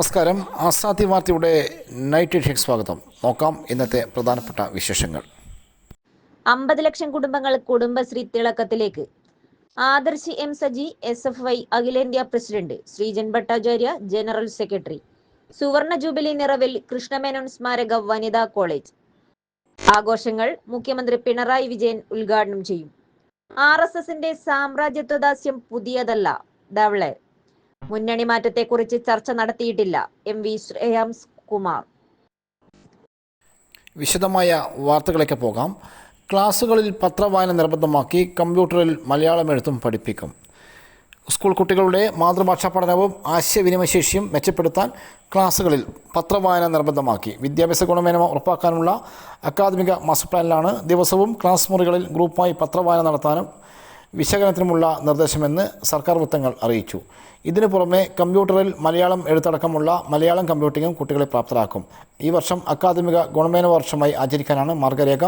നമസ്കാരം. ആസാദി വാർത്തയുടെ നൈറ്റ് എഡിഷനിലേക്ക് സ്വാഗതം. നോക്കാം ഇന്നത്തെ പ്രധാനപ്പെട്ട വിശേഷങ്ങൾ. അമ്പത് ലക്ഷം കുടുംബങ്ങൾ Kudumbashree തിളക്കത്തിലേക്ക്. Adarsh M Saji S F I അഖിലേന്ത്യാ president Sreejan Bhattacharya general secretary. സുവർണ ജൂബിലി നിറവിൽ കൃഷ്ണമേനോൻ സ്മാരക വനിതാ കോളേജ്. ആഘോഷങ്ങൾ മുഖ്യമന്ത്രി പിണറായി വിജയൻ ഉദ്ഘാടനം ചെയ്യും. ആർ എസ് എസിന്റെ സാമ്രാജ്യത്വദാസ്യം പുതിയതല്ല. ധവളെ. മുന്നണി മാറ്റത്തെക്കുറിച്ച് ചർച്ച നടത്തിയിട്ടില്ല. M V Shreyams Kumar. വിശദമായ വാർത്തകളൊക്കെ പോകാം. ക്ലാസ്സുകളിൽ പത്രവായന നിർബന്ധമാക്കി കമ്പ്യൂട്ടറിൽ മലയാളം എഴുത്തും പഠിപ്പിക്കും. സ്കൂൾ കുട്ടികളുടെ മാതൃഭാഷാ പഠനവും ആശയവിനിമയശേഷിയും മെച്ചപ്പെടുത്താൻ ക്ലാസ്സുകളിൽ പത്രവായന നിർബന്ധമാക്കി. വിദ്യാഭ്യാസ ഗുണമേന്മ ഉറപ്പാക്കാനുള്ള അക്കാദമിക മാസ്റ്റർ പ്ലാനിലാണ് ദിവസവും ക്ലാസ് മുറികളിൽ ഗ്രൂപ്പായി പത്രവായന നടത്താനും വിശകലനത്തിനുമുള്ള നിർദ്ദേശമെന്ന് സർക്കാർ വൃത്തങ്ങൾ അറിയിച്ചു. ഇതിനു പുറമെ കമ്പ്യൂട്ടറിൽ മലയാളം എഴുത്തടക്കമുള്ള മലയാളം കമ്പ്യൂട്ടിങ്ങും കുട്ടികളെ പ്രാപ്തരാക്കും. ഈ വർഷം അക്കാദമിക ഗുണമേന വർഷമായി ആചരിക്കാനാണ് മാർഗരേഖ.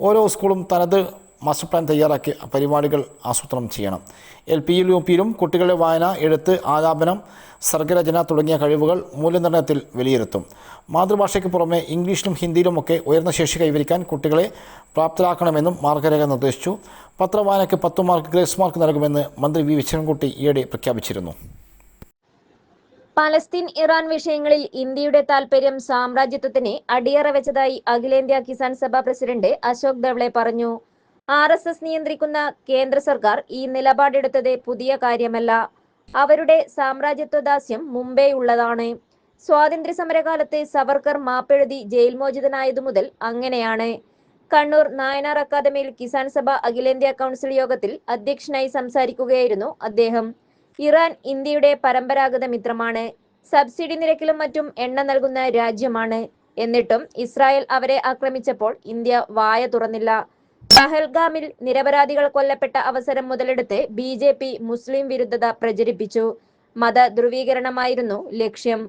ഓരോ സ്കൂളും തനത് മാസ്റ്റർ പ്ലാൻ തയ്യാറാക്കി പരിപാടികൾ ആസൂത്രണം ചെയ്യണം. എൽ പിയിലും യു പിയിലും കുട്ടികളുടെ വായന എഴുത്ത് ആലാപനം സർഗരചന തുടങ്ങിയ കഴിവുകൾ മൂല്യനിർണയത്തിൽ വിലയിരുത്തും. മാതൃഭാഷയ്ക്ക് പുറമെ ഇംഗ്ലീഷിലും ഹിന്ദിയിലുമൊക്കെ ഉയർന്ന ശേഷി കൈവരിക്കാൻ കുട്ടികളെ പ്രാപ്തരാക്കണമെന്നും മാർഗരേഖ നിർദ്ദേശിച്ചു. പത്രവായനയ്ക്ക് പത്തു മാർക്ക് ഗ്രേസ് മാർക്ക് നൽകുമെന്ന് മന്ത്രി വി. വിശ്വൻകുട്ടി ഈയിടെ പ്രഖ്യാപിച്ചിരുന്നു. പലസ്തീൻ ഇറാൻ വിഷയങ്ങളിൽ ഇന്ത്യയുടെ താൽപര്യം സാമ്രാജ്യത്വത്തിന് അടിയറ വെച്ചതായി അഖിലേന്ത്യാ കിസാൻ സഭ പ്രസിഡന്റ് അശോക് ദവ്ളെ പറഞ്ഞു. ആർ എസ് എസ് നിയന്ത്രിക്കുന്ന കേന്ദ്ര സർക്കാർ ഈ നിലപാടെടുത്തത് പുതിയ കാര്യമല്ല. അവരുടെ സാമ്രാജ്യത്വദാസ്യം മുംബൈ ഉള്ളതാണ് സ്വാതന്ത്ര്യ സമരകാലത്ത് സവർക്കർ മാപ്പെഴുതി ജയിൽ മോചിതനായതു മുതൽ അങ്ങനെയാണ്. കണ്ണൂർ നായനാർ അക്കാദമിയിൽ കിസാൻ സഭ അഖിലേന്ത്യാ കൗൺസിൽ യോഗത്തിൽ അധ്യക്ഷനായി സംസാരിക്കുകയായിരുന്നു അദ്ദേഹം. ഇറാൻ ഇന്ത്യയുടെ പരമ്പരാഗത മിത്രമാണ്. സബ്സിഡി നിരക്കിലും മറ്റും എണ്ണ നൽകുന്ന രാജ്യമാണ്. എന്നിട്ടും ഇസ്രായേൽ അവരെ ആക്രമിച്ചപ്പോൾ ഇന്ത്യ വായ തുറന്നില്ല. പഹൽഗാമിൽ നിരപരാധികൾ കൊല്ലപ്പെട്ട അവസരം മുതലെടുത്ത് ബി ജെ പി മുസ്ലിം വിരുദ്ധത പ്രചരിപ്പിച്ചു. മത ധ്രുവീകരണമായിരുന്നു ലക്ഷ്യം.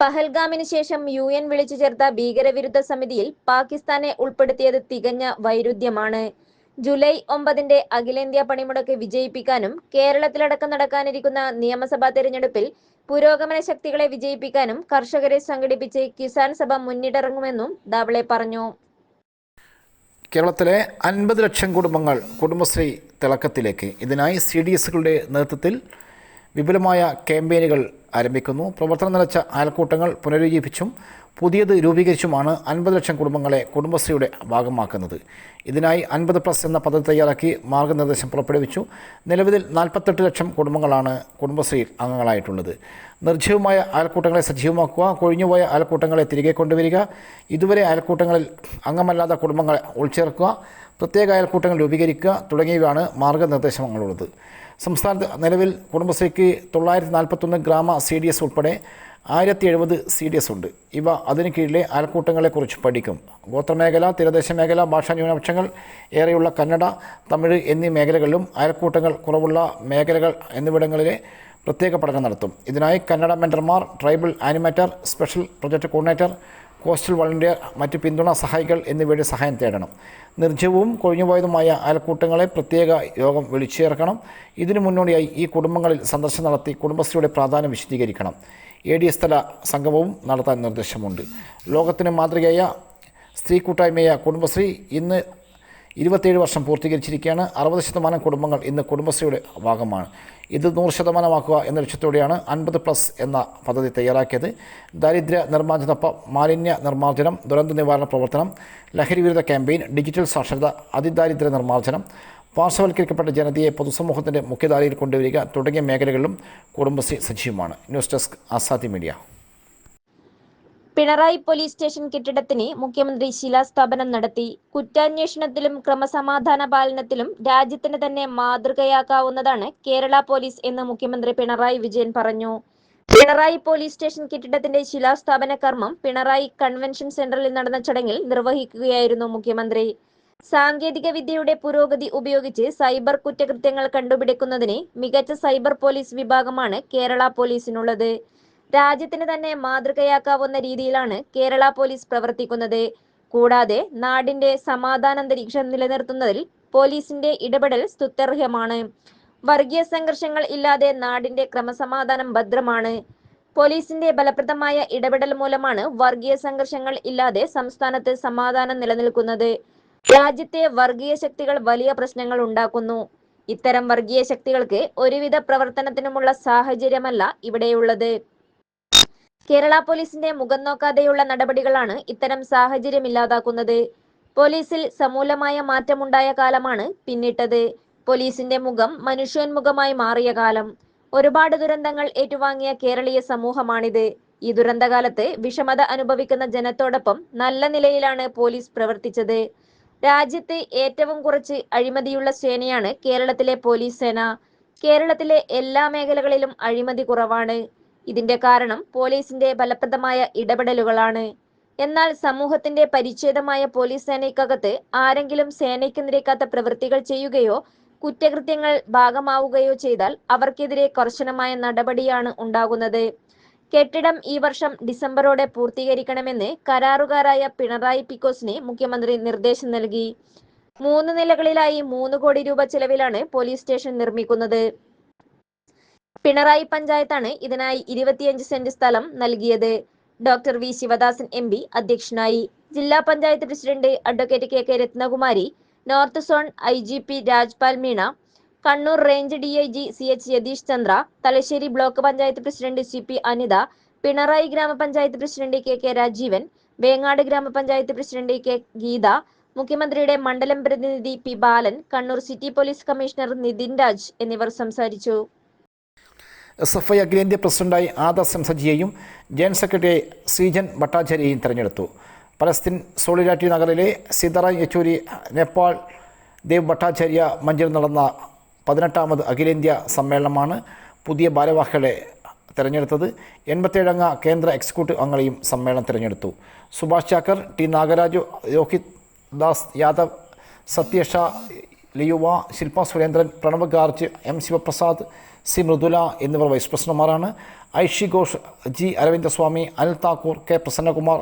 പഹൽഗാമിന് ശേഷം യു എൻ വിളിച്ചു ചേർത്ത ഭീകരവിരുദ്ധ സമിതിയിൽ പാകിസ്ഥാനെ ഉൾപ്പെടുത്തിയത് തികഞ്ഞ വൈരുദ്ധ്യമാണ്. ജൂലൈ ഒമ്പതിന്റെ അഖിലേന്ത്യാ പണിമുടക്ക് വിജയിപ്പിക്കാനും കേരളത്തിലടക്കം നടക്കാനിരിക്കുന്ന നിയമസഭാ തെരഞ്ഞെടുപ്പിൽ പുരോഗമന ശക്തികളെ വിജയിപ്പിക്കാനും കർഷകരെ സംഘടിപ്പിച്ച് കിസാൻ സഭ മുന്നിട്ടിറങ്ങുമെന്നും ദാവളെ പറഞ്ഞു. കേരളത്തിലെ അൻപത് ലക്ഷം കുടുംബങ്ങൾ കുടുംബശ്രീ തിളക്കത്തിലേക്ക്. ഇതിനായി സി ഡി എസുകളുടെ നേതൃത്വത്തിൽ വിപുലമായ ക്യാമ്പയിനുകൾ ആരംഭിക്കുന്നു. പ്രവർത്തനം നിലച്ച അയൽക്കൂട്ടങ്ങൾ പുനരുജ്ജീവിച്ചും പുതിയത് രൂപീകരിച്ചുമാണ് അൻപത് ലക്ഷം കുടുംബങ്ങളെ കുടുംബശ്രീയുടെ ഭാഗമാക്കുന്നത്. ഇതിനായി അൻപത് പ്ലസ് എന്ന പദ്ധതി തയ്യാറാക്കി മാർഗനിർദ്ദേശം പുറപ്പെടുവിച്ചു. നിലവിൽ നാൽപ്പത്തെട്ട് ലക്ഷം കുടുംബങ്ങളാണ് കുടുംബശ്രീയിൽ അംഗങ്ങളായിട്ടുള്ളത്. നിർജീവമായ അയൽക്കൂട്ടങ്ങളെ സജീവമാക്കുക കൊഴിഞ്ഞുപോയ അയൽക്കൂട്ടങ്ങളെ തിരികെ കൊണ്ടുവരിക ഇതുവരെ അയൽക്കൂട്ടങ്ങളിൽ അംഗമല്ലാത്ത കുടുംബങ്ങളെ ഉൾച്ചേർക്കുക പ്രത്യേക അയൽക്കൂട്ടങ്ങൾ രൂപീകരിക്കുക തുടങ്ങിയവയാണ് മാർഗനിർദ്ദേശങ്ങളുള്ളത്. സംസ്ഥാനത്ത് നിലവിൽ കുടുംബശ്രീക്ക് തൊള്ളായിരത്തി നാൽപ്പത്തൊന്ന് ഗ്രാമ സി ഡി എസ് ഉൾപ്പെടെ ആയിരത്തി എഴുപത് സി ഡി എസ് ഉണ്ട്. ഇവ അതിന് കീഴിലെ അയൽക്കൂട്ടങ്ങളെക്കുറിച്ച് പഠിക്കും. ഗോത്രമേഖല തീരദേശ മേഖല ഭാഷാ ന്യൂനപക്ഷങ്ങൾ ഏറെയുള്ള കന്നഡ തമിഴ് എന്നീ മേഖലകളിലും അയൽക്കൂട്ടങ്ങൾ കുറവുള്ള മേഖലകൾ എന്നിവിടങ്ങളിലെ പ്രത്യേക പഠനം നടത്തും. ഇതിനായി Kannada മെന്റർമാർ tribal animator special project coordinator coastal volunteer മറ്റ് പിന്തുണ സഹായികൾ എന്നിവയുടെ സഹായം തേടണം. നിർജീവവും കൊഴിഞ്ഞുപോയതുമായ അയൽക്കൂട്ടങ്ങളെ പ്രത്യേക യോഗം വിളിച്ചുചേർക്കണം ഇതിനു മുന്നോടിയായി ഈ കുടുംബങ്ങളിൽ സന്ദർശനം നടത്തി കുടുംബശ്രീയുടെ പ്രാധാന്യം വിശദീകരിക്കണം. എ ഡി എസ് തല സംഗമവും നടത്താൻ നിർദ്ദേശമുണ്ട്. ലോകത്തിന് മാതൃകയായ സ്ത്രീ കൂട്ടായ്മയായ കുടുംബശ്രീ ഇന്ന് ഇരുപത്തേഴ് വർഷം പൂർത്തീകരിച്ചിരിക്കുകയാണ്. അറുപത് ശതമാനം കുടുംബങ്ങൾ ഇന്ന് കുടുംബശ്രീയുടെ ഭാഗമാണ്. ഇത് നൂറ് ശതമാനമാക്കുക എന്ന ലക്ഷ്യത്തോടെയാണ് അൻപത് പ്ലസ് എന്ന പദ്ധതി തയ്യാറാക്കിയത്. ദാരിദ്ര്യ നിർമ്മാർജനൊപ്പം മാലിന്യ നിർമ്മാർജനം ദുരന്ത നിവാരണ പ്രവർത്തനം ലഹരി വിരുദ്ധ ക്യാമ്പയിൻ ഡിജിറ്റൽ സാക്ഷരത അതിദാരിദ്ര്യ നിർമ്മാർജനം പാർശ്വവൽക്കരിക്കപ്പെട്ട ജനതയെ പൊതുസമൂഹത്തിന്റെ മുഖ്യധാരയിൽ കൊണ്ടുവരിക തുടങ്ങിയ മേഖലകളിലും കുടുംബശ്രീ സജീവമാണ്. News desk Azadi media. Pinarayi police station കെട്ടിടത്തിന് മുഖ്യമന്ത്രി ശിലാസ്ഥാപനം നടത്തി. കുറ്റാന്വേഷണത്തിലും ക്രമസമാധാന പാലനത്തിലും രാജ്യത്തിന് തന്നെ മാതൃകയാക്കാവുന്നതാണ് കേരള പോലീസ് എന്ന് മുഖ്യമന്ത്രി പിണറായി വിജയൻ പറഞ്ഞു. പിണറായി പോലീസ് സ്റ്റേഷൻ കെട്ടിടത്തിന്റെ ശിലാസ്ഥാപന കർമ്മം പിണറായി കൺവെൻഷൻ സെന്ററിൽ നടന്ന ചടങ്ങിൽ നിർവഹിക്കുകയായിരുന്നു മുഖ്യമന്ത്രി. സാങ്കേതിക വിദ്യയുടെ പുരോഗതി ഉപയോഗിച്ച് സൈബർ കുറ്റകൃത്യങ്ങൾ കണ്ടുപിടിക്കുന്നതിന് മികച്ച സൈബർ പോലീസ് വിഭാഗമാണ് കേരള പോലീസിനുള്ളത്. രാജ്യത്തിന് തന്നെ മാതൃകയാക്കാവുന്ന രീതിയിലാണ് കേരള പോലീസ് പ്രവർത്തിക്കുന്നത്. കൂടാതെ നാടിന്റെ സമാധാനാന്തരീക്ഷം നിലനിർത്തുന്നതിൽ പോലീസിന്റെ ഇടപെടൽ സ്തുത്യർഹ്യമാണ് വർഗീയ സംഘർഷങ്ങൾ ഇല്ലാതെ നാടിന്റെ ക്രമസമാധാനം ഭദ്രമാണ്. പോലീസിന്റെ ഫലപ്രദമായ ഇടപെടൽ മൂലമാണ് വർഗീയ സംഘർഷങ്ങൾ ഇല്ലാതെ സംസ്ഥാനത്ത് സമാധാനം നിലനിൽക്കുന്നത്. രാജ്യത്തെ വർഗീയ ശക്തികൾ വലിയ പ്രശ്നങ്ങൾ ഉണ്ടാക്കുന്നു. ഇത്തരം വർഗീയ ശക്തികൾക്ക് ഒരുവിധ പ്രവർത്തനത്തിനുമുള്ള സാഹചര്യമല്ല ഇവിടെയുള്ളത്. കേരള പോലീസിന്റെ മുഖം നോക്കാതെയുള്ള നടപടികളാണ് ഇത്തരം സാഹചര്യം ഇല്ലാതാക്കുന്നത്. പോലീസിൽ സമൂലമായ മാറ്റമുണ്ടായ കാലമാണ് പിന്നിട്ടത്. പോലീസിന്റെ മുഖം മനുഷ്യോന്മുഖമായി മാറിയ കാലം. ഒരുപാട് ദുരന്തങ്ങൾ ഏറ്റുവാങ്ങിയ കേരളീയ സമൂഹമാണിത്. ഈ ദുരന്തകാലത്ത് വിഷമത അനുഭവിക്കുന്ന ജനത്തോടൊപ്പം നല്ല നിലയിലാണ് പോലീസ് പ്രവർത്തിച്ചത്. രാജ്യത്ത് ഏറ്റവും കുറച്ച് അഴിമതിയുള്ള സേനയാണ് കേരളത്തിലെ പോലീസ് സേന. കേരളത്തിലെ എല്ലാ മേഖലകളിലും അഴിമതി കുറവാണ്. ഇതിന്റെ കാരണം പോലീസിന്റെ ഫലപ്രദമായ ഇടപെടലുകളാണ്. എന്നാൽ സമൂഹത്തിന്റെ പരിച്ഛേദമായ പോലീസ് സേനയ്ക്കകത്ത് ആരെങ്കിലും സേനയ്ക്ക് നിരക്കാത്ത പ്രവൃത്തികൾ ചെയ്യുകയോ കുറ്റകൃത്യങ്ങൾ ഭാഗമാവുകയോ ചെയ്താൽ അവർക്കെതിരെ കർശനമായ നടപടിയാണ് ഉണ്ടാകുന്നത്. കെട്ടിടം ഈ വർഷം ഡിസംബറോടെ പൂർത്തീകരിക്കണമെന്ന് കരാറുകാരായ പിണറായി പിക്കോസിന് മുഖ്യമന്ത്രി നിർദ്ദേശം നൽകി. മൂന്ന് നിലകളിലായി മൂന്ന് കോടി രൂപ ചെലവിലാണ് പോലീസ് സ്റ്റേഷൻ നിർമ്മിക്കുന്നത്. പിണറായി പഞ്ചായത്താണ് ഇതിനായി ഇരുപത്തിയഞ്ച് സെന്റ് സ്ഥലം നൽകിയത്. Doctor V Sivadasan M P അധ്യക്ഷനായി. ജില്ലാ panchayat president advocate K K Ratnakumari north zone I G P Rajpal Meena Kannur range D I G C H Yathish Chandra Thalassery block panchayat president C P Anitha Pinarayi ഗ്രാമപഞ്ചായത്ത് president K K Rajeevan Vengad ഗ്രാമപഞ്ചായത്ത് president K Geetha മുഖ്യമന്ത്രിയുടെ മണ്ഡലം പ്രതിനിധി P Balan Kannur city police commissioner Nitin Raj എന്നിവർ സംസാരിച്ചു. S F I അഖിലേന്ത്യാ പ്രസിഡന്റായി Adarsh M സജിയെയും ജനറൽ സെക്രട്ടറി ശ്രീജൻ ഭട്ടാചാര്യയെയും തെരഞ്ഞെടുത്തു. പലസ്തീൻ സോളിഡാരിറ്റി നഗറിലെ സീതാറാം യെച്ചൂരി നേപ്പാൾ ദേവ് ഭട്ടാചാര്യ മഞ്ചിൽ നടന്ന പതിനെട്ടാമത് അഖിലേന്ത്യാ സമ്മേളനമാണ് പുതിയ ഭാരവാഹികളെ തെരഞ്ഞെടുത്തത്. എൺപത്തേഴംഗ കേന്ദ്ര എക്സിക്യൂട്ടീവ് അംഗങ്ങളെയും സമ്മേളനം തിരഞ്ഞെടുത്തു. സുഭാഷ് ചാക്കർ ടി നാഗരാജു രോഹിത് ദാസ് യാദവ് സത്യഷ ലിയുവ ശില്പ സുരേന്ദ്രൻ പ്രണവ് ഗാർജ് എം ശിവപ്രസാദ് സി മൃദുല എന്നിവർ vice പ്രസിഡന്റുമാരാണ്. Aishe Ghosh G Aravindaswamy Anil Thakur K Prasannakumar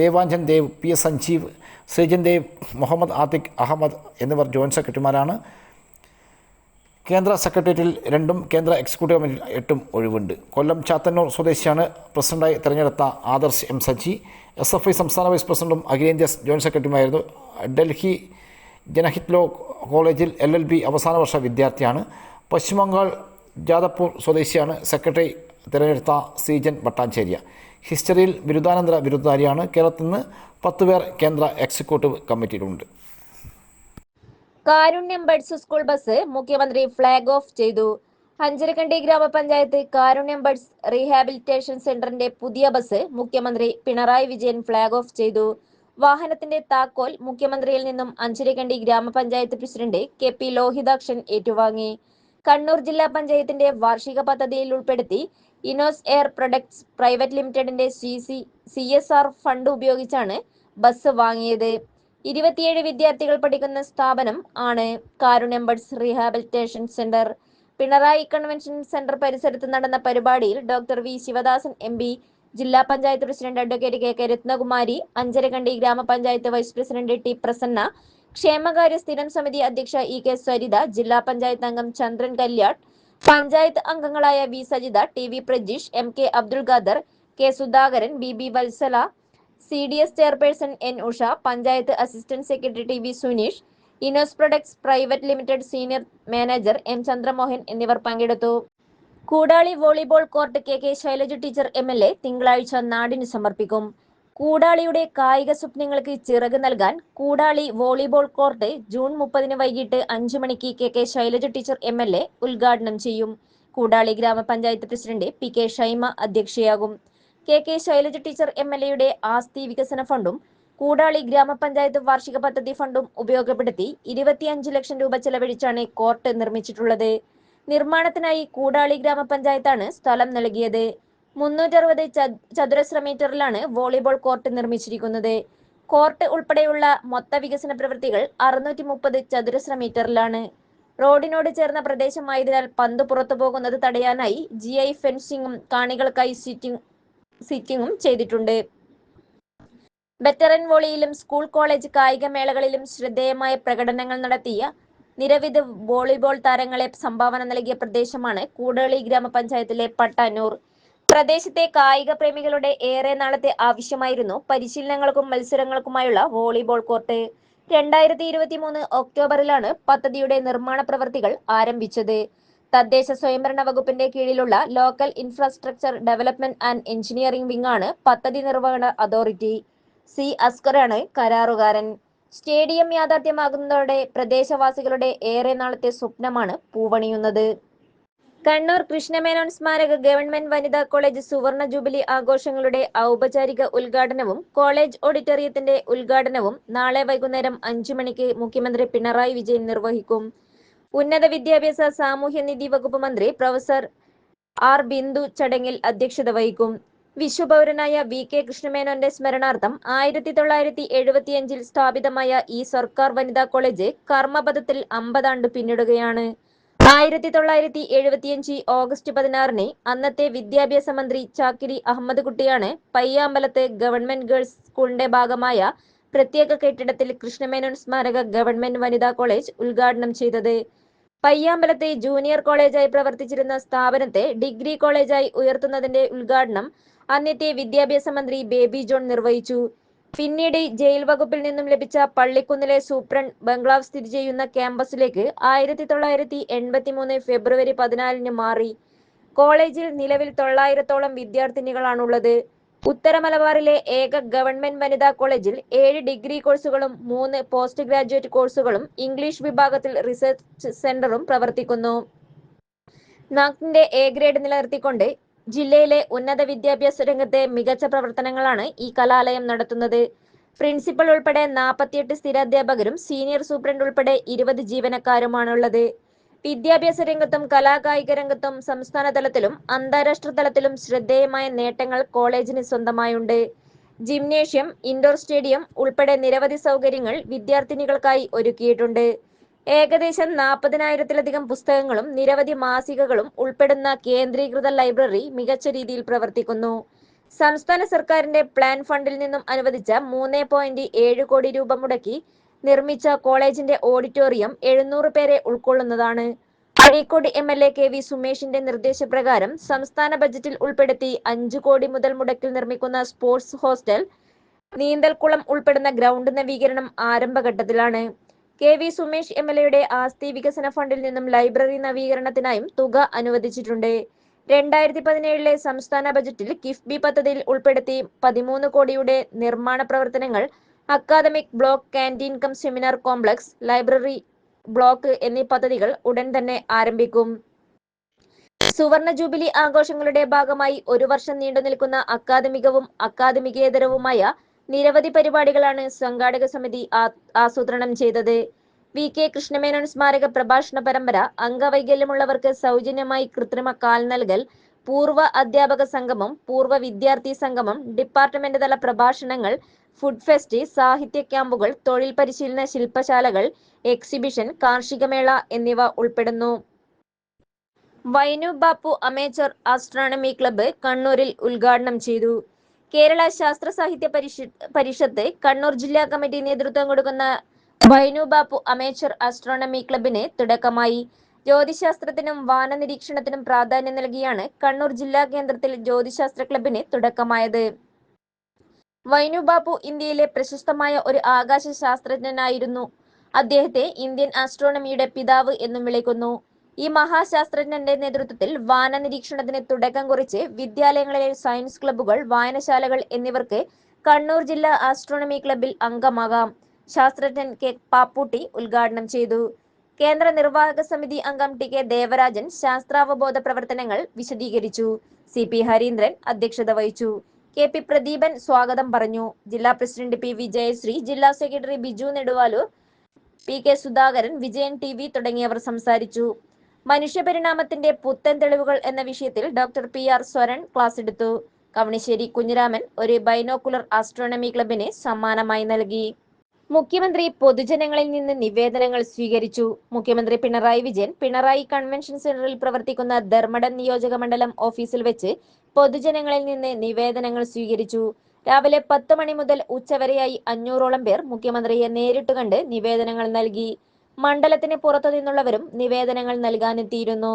Devanjan Dev P S Sanjeev Sreejan Dev Muhammad Atiq Ahmed എന്നിവർ ജോയിന്റ് സെക്രട്ടറിമാരാണ്. കേന്ദ്ര സെക്രട്ടേറിയറ്റിൽ രണ്ടും കേന്ദ്ര എക്സിക്യൂട്ടീവ് കമ്മിറ്റിയിൽ എട്ടും ഒഴിവുണ്ട്. കൊല്ലം ചാത്തന്നൂർ സ്വദേശിയാണ് പ്രസിഡന്റായി തെരഞ്ഞെടുത്ത Adarsh M Saji. S F I സംസ്ഥാന വൈസ് പ്രസിഡന്റും അഖിലേന്ത്യാ ജോയിന്റ് സെക്രട്ടറിയുമായിരുന്നു. ഡൽഹി ജനഹിത് ലോ കോളേജിൽ എൽ എൽ ബി അവസാന വർഷ വിദ്യാർത്ഥിയാണ്. പശ്ചിമബംഗാൾ ജാദപ്പൂർ സ്വദേശിയാണ് സെക്രട്ടറി തിരഞ്ഞെടുത്ത സീജൻ ഭട്ടാഞ്ചേര്യ ഹിസ്റ്ററിയിൽ ബിരുദാനന്തര ബിരുദധാരിയാണ്. കേരളത്തിൽ നിന്ന് പത്ത് പേർ കേന്ദ്ര എക്സിക്യൂട്ടീവ് കമ്മിറ്റിയിലുണ്ട്. കാരുണ്യം ബഡ്സ് സ്കൂൾ ബസ് മുഖ്യമന്ത്രി ഫ്ലാഗ് ഓഫ് ചെയ്തു. അഞ്ചരക്കണ്ടി ഗ്രാമപഞ്ചായത്ത് കാരുണ്യം ബഡ്സ് റീഹാബിലിറ്റേഷൻ സെന്ററിന്റെ പുതിയ ബസ് മുഖ്യമന്ത്രി പിണറായി വിജയൻ ഫ്ലാഗ് ഓഫ് ചെയ്തു. വാഹനത്തിന്റെ താക്കോൽ മുഖ്യമന്ത്രിയിൽ നിന്നും അഞ്ചരക്കണ്ടി ഗ്രാമപഞ്ചായത്ത് പ്രസിഡന്റ് കെ പി ലോഹിതാക്ഷൻ ഏറ്റുവാങ്ങി. കണ്ണൂർ ജില്ലാ പഞ്ചായത്തിന്റെ വാർഷിക പദ്ധതിയിൽ ഉൾപ്പെടുത്തി ഇനോസ് എയർ പ്രൊഡക്ട്സ് പ്രൈവറ്റ് ലിമിറ്റഡിന്റെ C C C S R fund ഉപയോഗിച്ചാണ് ബസ് വാങ്ങിയത്. ഇരുപത്തിയേഴ് വിദ്യാർത്ഥികൾ പഠിക്കുന്ന സ്ഥാപനം ആണ് Karunyam buds rehabilitation centre. Pinarayi convention centre പരിസരത്ത് നടന്ന പരിപാടിയിൽ doctor V Sivadasan M P ജില്ലാ panchayat president advocate K K Ratnakumari Ancharakandy ഗ്രാമപഞ്ചായത്ത് വൈസ് പ്രസിഡന്റ് ടി പ്രസന്ന ക്ഷേമകാര്യ സ്ഥിരം സമിതി അധ്യക്ഷ ഇ കെ സരിത ജില്ലാ പഞ്ചായത്ത് അംഗം ചന്ദ്രൻ കല്യാട്ട് പഞ്ചായത്ത് അംഗങ്ങളായ V Sajitha T V Prajeesh M K Abdul Khader K Sudhakaran B B Valsala C D S chairperson N Usha panchayat assistant secretary T V Suneesh Inox products private limited senior manager M Chandramohan എന്നിവർ പങ്കെടുത്തു. Koodali volleyball court K K Shailaja teacher M L A തിങ്കളാഴ്ച നാടിന് സമർപ്പിക്കും. കൂടാളിയുടെ കായിക സ്വപ്നങ്ങൾക്ക് ചിറക് നൽകാൻ Koodali volleyball court June മുപ്പതിന് വൈകിട്ട് അഞ്ചു മണിക്ക് K K Shailaja teacher M L A ഉദ്ഘാടനം ചെയ്യും. കൂടാളി ഗ്രാമപഞ്ചായത്ത് president P K Shaima അധ്യക്ഷയാകും. K K Shailaja teacher M L എയുടെ ആസ്തി വികസന ഫണ്ടും കൂടാളി ഗ്രാമപഞ്ചായത്ത് വാർഷിക പദ്ധതി ഫണ്ടും ഉപയോഗപ്പെടുത്തി ഇരുപത്തിയഞ്ച് ലക്ഷം രൂപ ചെലവഴിച്ചാണ് കോർട്ട് നിർമ്മിച്ചിട്ടുള്ളത്. നിർമ്മാണത്തിനായി കൂടാളി ഗ്രാമപഞ്ചായത്താണ് സ്ഥലം നൽകിയത്. മുന്നൂറ്ററുപത് ചതുരശ്ര മീറ്ററിലാണ് വോളിബോൾ കോർട്ട് നിർമ്മിച്ചിരിക്കുന്നത്. കോർട്ട് ഉൾപ്പെടെയുള്ള മൊത്ത വികസന പ്രവൃത്തികൾ അറുന്നൂറ്റി മുപ്പത് ചതുരശ്ര മീറ്ററിലാണ്. റോഡിനോട് ചേർന്ന പ്രദേശമായതിനാൽ പന്ത് പുറത്തു പോകുന്നത് തടയാനായി ജി ഐ ഫെൻസിംഗും കാണികൾക്കായി സിറ്റിംഗ് സിറ്റിംഗും ചെയ്തിട്ടുണ്ട്. വെറ്ററൻ വോളിയിലും സ്കൂൾ കോളേജ് കായിക മേളകളിലും ശ്രദ്ധേയമായ പ്രകടനങ്ങൾ നടത്തിയ നിരവധി വോളിബോൾ താരങ്ങളെ സംഭാവന നൽകിയ പ്രദേശമാണ് കൂടളി ഗ്രാമപഞ്ചായത്തിലെ പട്ടാനൂർ. പ്രദേശത്തെ കായിക പ്രേമികളുടെ ഏറെ നാളത്തെ ആവശ്യമായിരുന്നു പരിശീലനങ്ങൾക്കും മത്സരങ്ങൾക്കുമായുള്ള വോളിബോൾ കോർട്ട്. രണ്ടായിരത്തി ഇരുപത്തി മൂന്ന് ഒക്ടോബറിലാണ് പദ്ധതിയുടെ നിർമ്മാണ പ്രവർത്തികൾ ആരംഭിച്ചത്. തദ്ദേശ സ്വയംഭരണ വകുപ്പിന്റെ കീഴിലുള്ള local infrastructure development and engineering wing ആണ് പദ്ധതി നിർവഹണ അതോറിറ്റി. സി. അസ്കറാണ് കരാറുകാരൻ. സ്റ്റേഡിയം യാഥാർത്ഥ്യമാകുന്നതോടെ പ്രദേശവാസികളുടെ ഏറെ നാളത്തെ സ്വപ്നമാണ് പൂവണിയുന്നത്. കണ്ണൂർ കൃഷ്ണമേനോൻ സ്മാരക ഗവൺമെന്റ് വനിതാ കോളേജ് സുവർണ ജൂബിലി ആഘോഷങ്ങളുടെ ഔപചാരിക ഉദ്ഘാടനവും കോളേജ് ഓഡിറ്റോറിയത്തിന്റെ ഉദ്ഘാടനവും നാളെ വൈകുന്നേരം അഞ്ചു മണിക്ക് മുഖ്യമന്ത്രി പിണറായി വിജയൻ നിർവഹിക്കും. ഉന്നത വിദ്യാഭ്യാസ സാമൂഹ്യനിധി വകുപ്പ് മന്ത്രി പ്രൊഫസർ ആർ ബിന്ദു ചടങ്ങിൽ അധ്യക്ഷത വഹിക്കും. വിശ്വപൗരനായ വി കെ കൃഷ്ണമേനോന്റെ സ്മരണാർത്ഥം ആയിരത്തി തൊള്ളായിരത്തി എഴുപത്തിയഞ്ചിൽ സ്ഥാപിതമായ ഈ സർക്കാർ വനിതാ കോളേജ് കർമ്മപഥത്തിൽ അമ്പതാണ്ട് പിന്നിടുകയാണ്. ആയിരത്തി തൊള്ളായിരത്തി എഴുപത്തിയഞ്ച് ഓഗസ്റ്റ് പതിനാറിന് അന്നത്തെ വിദ്യാഭ്യാസ മന്ത്രി ചാക്കിരി അഹമ്മദ് കുട്ടിയാണ് പയ്യാമ്പലത്ത് ഗവൺമെന്റ് ഗേൾസ് സ്കൂളിന്റെ ഭാഗമായ പ്രത്യേക കെട്ടിടത്തിൽ കൃഷ്ണമേനോൻ സ്മാരക ഗവൺമെന്റ് വനിതാ കോളേജ് ഉദ്ഘാടനം ചെയ്തത്. പയ്യാമ്പലത്തെ ജൂനിയർ കോളേജായി പ്രവർത്തിച്ചിരുന്ന സ്ഥാപനത്തെ ഡിഗ്രി കോളേജായി ഉയർത്തുന്നതിന്റെ ഉദ്ഘാടനം അന്നത്തെ വിദ്യാഭ്യാസ മന്ത്രി ബേബി ജോൺ നിർവഹിച്ചു. പിന്നീട് ജയിൽ വകുപ്പിൽ നിന്നും ലഭിച്ച പള്ളിക്കുന്നിലെ സൂപ്രണ്ട് ബംഗ്ലാവ് സ്ഥിതി ചെയ്യുന്ന ക്യാമ്പസിലേക്ക് ആയിരത്തി തൊള്ളായിരത്തി എൺപത്തി മൂന്ന് ഫെബ്രുവരി പതിനാലിന് മാറി. കോളേജിൽ നിലവിൽ തൊള്ളായിരത്തോളം വിദ്യാർത്ഥിനികളാണുള്ളത്. ഉത്തര മലബാറിലെ ഏക ഗവൺമെന്റ് വനിതാ കോളേജിൽ ഏഴ് ഡിഗ്രി കോഴ്സുകളും മൂന്ന് പോസ്റ്റ് ഗ്രാജുവേറ്റ് കോഴ്സുകളും ഇംഗ്ലീഷ് വിഭാഗത്തിൽ റിസർച്ച് സെന്ററും പ്രവർത്തിക്കുന്നു. നാക്കിന്റെ എ ഗ്രേഡ് നിലനിർത്തിക്കൊണ്ട് ജില്ലയിലെ ഉന്നത വിദ്യാഭ്യാസ രംഗത്തെ മികച്ച പ്രവർത്തനങ്ങളാണ് ഈ കലാലയം നടത്തുന്നത്. പ്രിൻസിപ്പൽ ഉൾപ്പെടെ നാൽപ്പത്തിയെട്ട് സ്ഥിരാധ്യാപകരും സീനിയർ സൂപ്രണ്ട് ഉൾപ്പെടെ ഇരുപത് ജീവനക്കാരുമാണുള്ളത്. വിദ്യാഭ്യാസ രംഗത്തും കലാകായിക രംഗത്തും സംസ്ഥാന തലത്തിലും അന്താരാഷ്ട്ര തലത്തിലും ശ്രദ്ധേയമായ നേട്ടങ്ങൾ കോളേജിന് സ്വന്തമായുണ്ട്. ജിംനേഷ്യം ഇൻഡോർ സ്റ്റേഡിയം ഉൾപ്പെടെ നിരവധി സൗകര്യങ്ങൾ വിദ്യാർത്ഥിനികൾക്കായി ഒരുക്കിയിട്ടുണ്ട്. ഏകദേശം നാൽപ്പതിനായിരത്തിലധികം പുസ്തകങ്ങളും നിരവധി മാസികകളും ഉൾപ്പെടുന്ന കേന്ദ്രീകൃത ലൈബ്രറി മികച്ച രീതിയിൽ പ്രവർത്തിക്കുന്നു. സംസ്ഥാന സർക്കാരിന്റെ പ്ലാൻ ഫണ്ടിൽ നിന്നും അനുവദിച്ച മൂന്ന് പോയിന്റ് ഏഴ് കോടി രൂപ മുടക്കി നിർമ്മിച്ച കോളേജിന്റെ ഓഡിറ്റോറിയം എഴുന്നൂറ് പേരെ ഉൾക്കൊള്ളുന്നതാണ്. Azhikode M L A K V സുമേഷിന്റെ നിർദ്ദേശപ്രകാരം സംസ്ഥാന ബജറ്റിൽ ഉൾപ്പെടുത്തി അഞ്ചു കോടി മുതൽ മുടക്കിൽ നിർമ്മിക്കുന്ന സ്പോർട്സ് ഹോസ്റ്റൽ നീന്തൽക്കുളം ഉൾപ്പെടുന്ന ഗ്രൗണ്ട് നവീകരണം ആരംഭഘട്ടത്തിലാണ്. K V Sumesh M L എയുടെ ആസ്തി വികസന ഫണ്ടിൽ നിന്നും ലൈബ്രറി നവീകരണത്തിനായും തുക അനുവദിച്ചിട്ടുണ്ട്. രണ്ടായിരത്തി പതിനേഴിലെ സംസ്ഥാന ബജറ്റിൽ കിഫ്ബി പദ്ധതിയിൽ ഉൾപ്പെടുത്തി പതിമൂന്ന് കോടിയുടെ നിർമ്മാണ പ്രവർത്തനങ്ങൾ academic block canteen cum seminar complex library block എന്നീ പദ്ധതികൾ ഉടൻ തന്നെ ആരംഭിക്കും. സുവർണ ജൂബിലി ആഘോഷങ്ങളുടെ ഭാഗമായി ഒരു വർഷം നീണ്ടു നിൽക്കുന്ന അക്കാദമികവും അക്കാദമികേതരവുമായ നിരവധി പരിപാടികളാണ് സംഘാടക സമിതി ആസൂത്രണം ചെയ്തത്. വി കെ കൃഷ്ണമേനോൻ സ്മാരക പ്രഭാഷണ പരമ്പര അംഗവൈകല്യമുള്ളവർക്ക് സൗജന്യമായി കൃത്രിമ കാൽ നൽകൽ പൂർവ അധ്യാപക സംഗമം പൂർവ വിദ്യാർത്ഥി സംഗമം ഡിപ്പാർട്ട്മെന്റ് തല പ്രഭാഷണങ്ങൾ ഫുഡ് ഫെസ്റ്റ് സാഹിത്യ ക്യാമ്പുകൾ തൊഴിൽ പരിശീലന ശില്പശാലകൾ എക്സിബിഷൻ കാർഷികമേള എന്നിവ ഉൾപ്പെടുന്നു. Vainu Bappu amateur astronomy club കണ്ണൂരിൽ ഉദ്ഘാടനം ചെയ്തു. കേരള ശാസ്ത്ര സാഹിത്യ പരിഷത്ത് പരിഷത്ത് കണ്ണൂർ ജില്ലാ കമ്മിറ്റി നേതൃത്വം കൊടുക്കുന്ന ബൈനു ബാപ്പു അമേച്ചർ ആസ്ട്രോണമി ക്ലബിന് തുടക്കമായി. ജ്യോതിശാസ്ത്രത്തിനും വാനനിരീക്ഷണത്തിനും പ്രാധാന്യം നൽകിയാണ് കണ്ണൂർ ജില്ലാ കേന്ദ്രത്തിൽ ജ്യോതിശാസ്ത്ര ക്ലബിന് തുടക്കമായത്. വൈനു ബാപ്പു ഇന്ത്യയിലെ പ്രശസ്തമായ ഒരു ആകാശ ശാസ്ത്രജ്ഞനായിരുന്നു. അദ്ദേഹത്തെ ഇന്ത്യൻ ആസ്ട്രോണമിയുടെ പിതാവ് എന്നും വിളിക്കുന്നു. ഈ മഹാശാസ്ത്രജ്ഞന്റെ നേതൃത്വത്തിൽ വാന നിരീക്ഷണത്തിന് തുടക്കം കുറിച്ച് വിദ്യാലയങ്ങളിലെ സയൻസ് ക്ലബ്ബുകൾ വായനശാലകൾ എന്നിവർക്ക് കണ്ണൂർ ജില്ലാ ആസ്ട്രോണമി ക്ലബിൽ അംഗമാകാം. ശാസ്ത്രജ്ഞൻ കെ പാപ്പൂട്ടി ഉദ്ഘാടനം ചെയ്തു. കേന്ദ്ര നിർവാഹക സമിതി അംഗം ടി കെ ദേവരാജൻ ശാസ്ത്രാവബോധ പ്രവർത്തനങ്ങൾ വിശദീകരിച്ചു. സി പി ഹരീന്ദ്രൻ അധ്യക്ഷത വഹിച്ചു. കെ പി പ്രദീപൻ സ്വാഗതം പറഞ്ഞു. ജില്ലാ പ്രസിഡന്റ് പി വി ജയശ്രീ ജില്ലാ secretary Biju Neduvalu P K Sudhakaran Vijayan T V തുടങ്ങിയവർ സംസാരിച്ചു. മനുഷ്യപരിണാമത്തിന്റെ പുത്തൻ തെളിവുകൾ എന്ന വിഷയത്തിൽ doctor P R Swaran class എടുത്തു. കവണിശ്ശേരി കുഞ്ഞിരാമൻ ഒരു ബൈനോക്കുലർ ആസ്ട്രോണമി ക്ലബിന് സമ്മാനമായി നൽകി. മുഖ്യമന്ത്രി പൊതുജനങ്ങളിൽ നിന്ന് നിവേദനങ്ങൾ സ്വീകരിച്ചു. മുഖ്യമന്ത്രി പിണറായി വിജയൻ പിണറായി കൺവെൻഷൻ സെന്ററിൽ പ്രവർത്തിക്കുന്ന ധർമ്മടൻ നിയോജക മണ്ഡലം ഓഫീസിൽ വെച്ച് പൊതുജനങ്ങളിൽ നിന്ന് നിവേദനങ്ങൾ സ്വീകരിച്ചു. രാവിലെ പത്ത് മണി മുതൽ ഉച്ചവരെയായി അഞ്ഞൂറോളം പേർ മുഖ്യമന്ത്രിയെ നേരിട്ട് കണ്ട് നിവേദനങ്ങൾ നൽകി. മണ്ഡലത്തിന് പുറത്തു നിന്നുള്ളവരും നിവേദനങ്ങൾ നൽകാനെത്തിയിരുന്നു